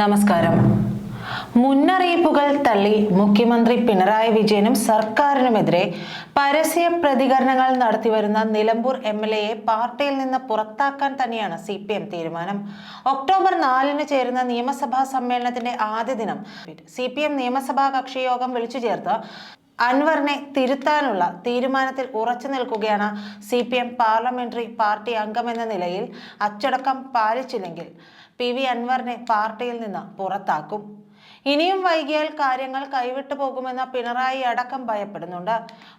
നമസ്കാരം. മുന്നറിയിപ്പുകൾ തള്ളി മുഖ്യമന്ത്രി പിണറായി വിജയനും സർക്കാരിനുമെതിരെ പരസ്യ പ്രതികരണങ്ങൾ നടത്തിവരുന്ന നിലമ്പൂർ എം എൽ എയെ പാർട്ടിയിൽ നിന്ന് പുറത്താക്കാൻ തന്നെയാണ് സി പി എം തീരുമാനം. ഒക്ടോബർ നാലിന് ചേരുന്ന നിയമസഭാ സമ്മേളനത്തിന്റെ ആദ്യ ദിനം സി പി എം നിയമസഭാ കക്ഷി യോഗം വിളിച്ചു ചേർത്ത് അൻവറിനെ തിരുത്താനുള്ള തീരുമാനത്തിൽ ഉറച്ചു നിൽക്കുകയാണ് C P M parliamentary party അംഗമെന്ന നിലയിൽ അച്ചടക്കം പാലിച്ചില്ലെങ്കിൽ പി വി അൻവറിനെ പാർട്ടിയിൽ നിന്ന് പുറത്താക്കും. ഇനിയും വൈകിയാൽ കാര്യങ്ങൾ കൈവിട്ടു പോകുമെന്ന പിണറായി അടക്കം ഭയപ്പെടുന്നുണ്ട്.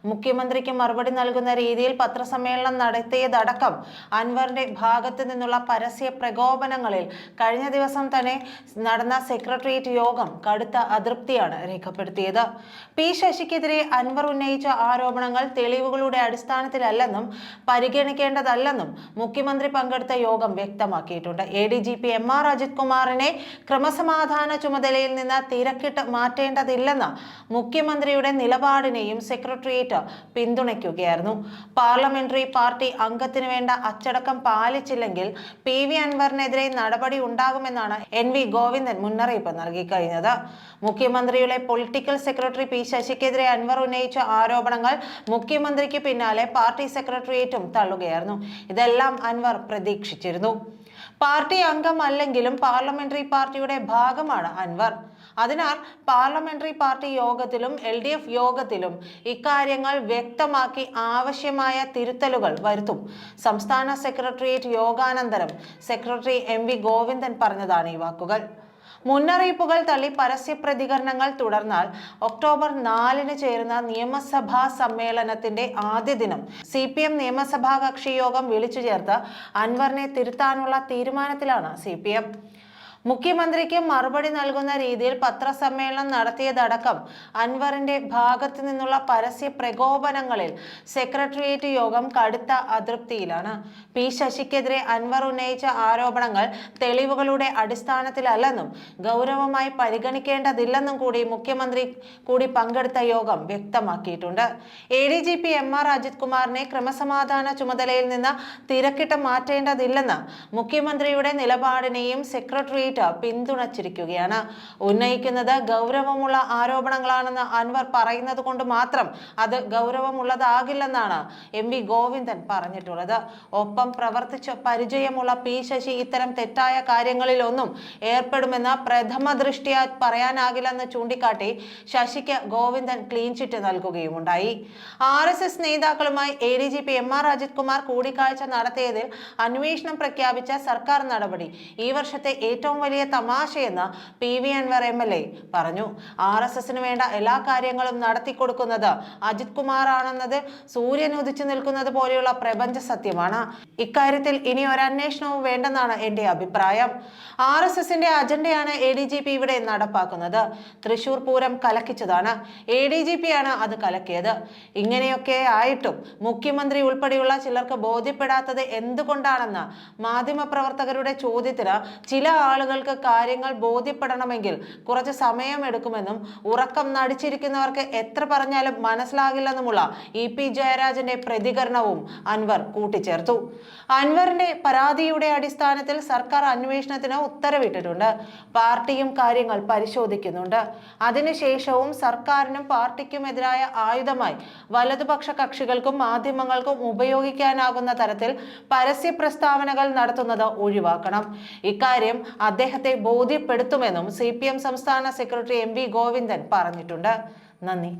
മുഖ്യമന്ത്രിക്ക് മറുപടി നൽകുന്ന രീതിയിൽ പത്രസമ്മേളനം നടത്തിയതടക്കം അൻവറിന്റെ ഭാഗത്തു നിന്നുള്ള പരസ്യ പ്രകോപനങ്ങളിൽ കഴിഞ്ഞ ദിവസം തന്നെ നടന്ന സെക്രട്ടേറിയറ്റ് യോഗം കടുത്ത അതൃപ്തിയാണ് രേഖപ്പെടുത്തിയത്. പി ശശിക്കെതിരെ അൻവർ ഉന്നയിച്ച ആരോപണങ്ങൾ തെളിവുകളുടെ അടിസ്ഥാനത്തിലല്ലെന്നും പരിഗണിക്കേണ്ടതല്ലെന്നും മുഖ്യമന്ത്രി പങ്കെടുത്ത യോഗം വ്യക്തമാക്കിയിട്ടുണ്ട്. A D G P M R Ajith കുമാറിനെ ക്രമസമാധാന ചുമതലയിൽ നിന്ന് തിരക്കിട്ട് മാറ്റേണ്ടതില്ലെന്ന മുഖ്യമന്ത്രിയുടെ നിലപാടിനെയും സെക്രട്ടേറിയറ്റ് പിന്തുണയ്ക്കുകയായിരുന്നു. പാർലമെന്ററി പാർട്ടി അംഗത്തിന് വേണ്ട അച്ചടക്കം പാലിച്ചില്ലെങ്കിൽ പി വി അൻവറിനെതിരെ നടപടി ഉണ്ടാകുമെന്നാണ് എൻ വി ഗോവിന്ദൻ മുന്നറിയിപ്പ് നൽകിക്കഴിഞ്ഞത് മുഖ്യമന്ത്രിയുടെ പൊളിറ്റിക്കൽ സെക്രട്ടറി പി ശശിക്കെതിരെ അൻവർ ഉന്നയിച്ച ആരോപണങ്ങൾ മുഖ്യമന്ത്രിക്ക് പിന്നാലെ പാർട്ടി സെക്രട്ടേറിയറ്റും തള്ളുകയായിരുന്നു. ഇതെല്ലാം അൻവർ പ്രതീക്ഷിച്ചിരുന്നു. പാർട്ടി അംഗമല്ലെങ്കിലും പാർലമെന്ററി പാർട്ടിയുടെ ഭാഗമാണ് അൻവർ. അതിനാൽ പാർലമെന്ററി പാർട്ടി യോഗത്തിലും എൽ ഡി എഫ് യോഗത്തിലും ഇക്കാര്യങ്ങൾ വ്യക്തമാക്കി ആവശ്യമായ തിരുത്തലുകൾ വരുത്തും. സംസ്ഥാന സെക്രട്ടേറിയറ്റ് യോഗാനന്തരം സെക്രട്ടറി എം വി ഗോവിന്ദൻ പറഞ്ഞതാണ് ഈ വാക്കുകൾ. മുന്നറിയിപ്പുകൾ തള്ളി പരസ്യ പ്രതികരണങ്ങൾ തുടർന്നാൽ ഒക്ടോബർ നാലിന് ചേരുന്ന നിയമസഭാ സമ്മേളനത്തിന്റെ ആദ്യ ദിനം സി പി എം നിയമസഭാ കക്ഷി യോഗം വിളിച്ചു ചേർത്ത് അൻവറിനെ തിരുത്താനുള്ള തീരുമാനത്തിലാണ് സി പി എം മുഖ്യമന്ത്രിക്ക് മറുപടി നൽകുന്ന രീതിയിൽ പത്രസമ്മേളനം നടത്തിയതടക്കം അൻവറിന്റെ ഭാഗത്തു നിന്നുള്ള പരസ്യ പ്രകോപനങ്ങളിൽ സെക്രട്ടേറിയറ്റ് യോഗം കടുത്ത അതൃപ്തിയിലാണ്. പി ശശിക്കെതിരെ അൻവർ ഉന്നയിച്ച ആരോപണങ്ങൾ തെളിവുകളുടെ അടിസ്ഥാനത്തിലല്ലെന്നും ഗൗരവമായി പരിഗണിക്കേണ്ടതില്ലെന്നും കൂടി മുഖ്യമന്ത്രി കൂടി പങ്കെടുത്ത യോഗം വ്യക്തമാക്കിയിട്ടുണ്ട്. A D G P M R Ajith കുമാറിനെ ക്രമസമാധാന ചുമതലയിൽ നിന്ന് തിരക്കിട്ട് മാറ്റേണ്ടതില്ലെന്ന് മുഖ്യമന്ത്രിയുടെ നിലപാടിനെയും സെക്രട്ടേറിയറ്റ് പിന്തുണച്ചിരിക്കുകയാണ്. ഉന്നയിക്കുന്നത് ഗൗരവമുള്ള ആരോപണങ്ങളാണെന്ന് അൻവർ പറയുന്നത് കൊണ്ട് മാത്രം അത് ഗൗരവമുള്ളതാകില്ലെന്നാണ് എം വി ഗോവിന്ദൻ പറഞ്ഞിട്ടുള്ളത്. ഒപ്പം പ്രവർത്തിച്ച പരിചയമുള്ള പി ശശി ഇത്തരം തെറ്റായ കാര്യങ്ങളിലൊന്നും ഏർപ്പെടുമെന്ന് പ്രഥമ ദൃഷ്ടിയാൽ പറയാനാകില്ലെന്ന് ചൂണ്ടിക്കാട്ടി ശശിക്ക് ഗോവിന്ദൻ ക്ലീൻ ചിറ്റ് നൽകുകയുമുണ്ടായി. ആർ എസ് എസ് നേതാക്കളുമായി A D G P M R Ajith Kumar കൂടിക്കാഴ്ച നടത്തിയതിൽ അന്വേഷണം പ്രഖ്യാപിച്ച സർക്കാർ നടപടി. ഈ വർഷത്തെ ഏറ്റവും വലിയ തമാശയെന്ന് P V Anvar M L A പറഞ്ഞു. ആർ എസ് എസിന് വേണ്ട എല്ലാ കാര്യങ്ങളും നടത്തിക്കൊടുക്കുന്നത് അജിത് കുമാർ ആണെന്നത് സൂര്യൻ ഉദിച്ചു നിൽക്കുന്നത് പോലെയുള്ള പ്രപഞ്ച സത്യമാണ്. ഇക്കാര്യത്തിൽ ഇനി ഒരു അന്വേഷണവും വേണ്ടെന്നാണ് എന്റെ അഭിപ്രായം. ആർ എസ് എസിന്റെ അജണ്ടയാണ് എ ഡി ജി പി ഇവിടെ നടപ്പാക്കുന്നത്. തൃശൂർ പൂരം കലക്കിച്ചതാണ്. എ ഡി ജി പി ആണ് അത് കലക്കിയത്. ഇങ്ങനെയൊക്കെ ആയിട്ടും മുഖ്യമന്ത്രി ഉൾപ്പെടെയുള്ള ചിലർക്ക് ബോധ്യപ്പെടാത്തത് എന്തുകൊണ്ടാണെന്ന് മാധ്യമപ്രവർത്തകരുടെ ചോദ്യത്തിന് ചില ആളുകൾക്ക് കാര്യങ്ങൾ ബോധ്യപ്പെടണമെങ്കിൽ കുറച്ച് സമയമെടുക്കുമെന്നും ഉറക്കം നടിച്ചിരിക്കുന്നവർക്ക് എത്ര പറഞ്ഞാലും മനസ്സിലാകില്ലെന്നുമുള്ള ഇ പി ജയരാജന്റെ പ്രതികരണവും അൻവർ കൂട്ടിച്ചേർത്തു. അൻവറിന്റെ പരാതിയുടെ അടിസ്ഥാനത്തിൽ സർക്കാർ അന്വേഷണത്തിന് ഉത്തരവിട്ടിട്ടുണ്ട്. പാർട്ടിയും കാര്യങ്ങൾ പരിശോധിക്കുന്നുണ്ട്. അതിനുശേഷവും സർക്കാരിനും പാർട്ടിക്കുമെതിരായ ആയുധമായി വലതുപക്ഷ കക്ഷികൾക്കും മാധ്യമങ്ങൾക്കും ഉപയോഗിക്കാനാകുന്ന തരത്തിൽ പരസ്യ പ്രസ്താവനകൾ നടത്തുന്നത് ഒഴിവാക്കണം. ഇക്കാര്യം അദ്ദേഹത്തെ ബോധ്യപ്പെടുത്തുമെന്നും സി സംസ്ഥാന സെക്രട്ടറി എം ഗോവിന്ദൻ പറഞ്ഞിട്ടുണ്ട്. നന്ദി.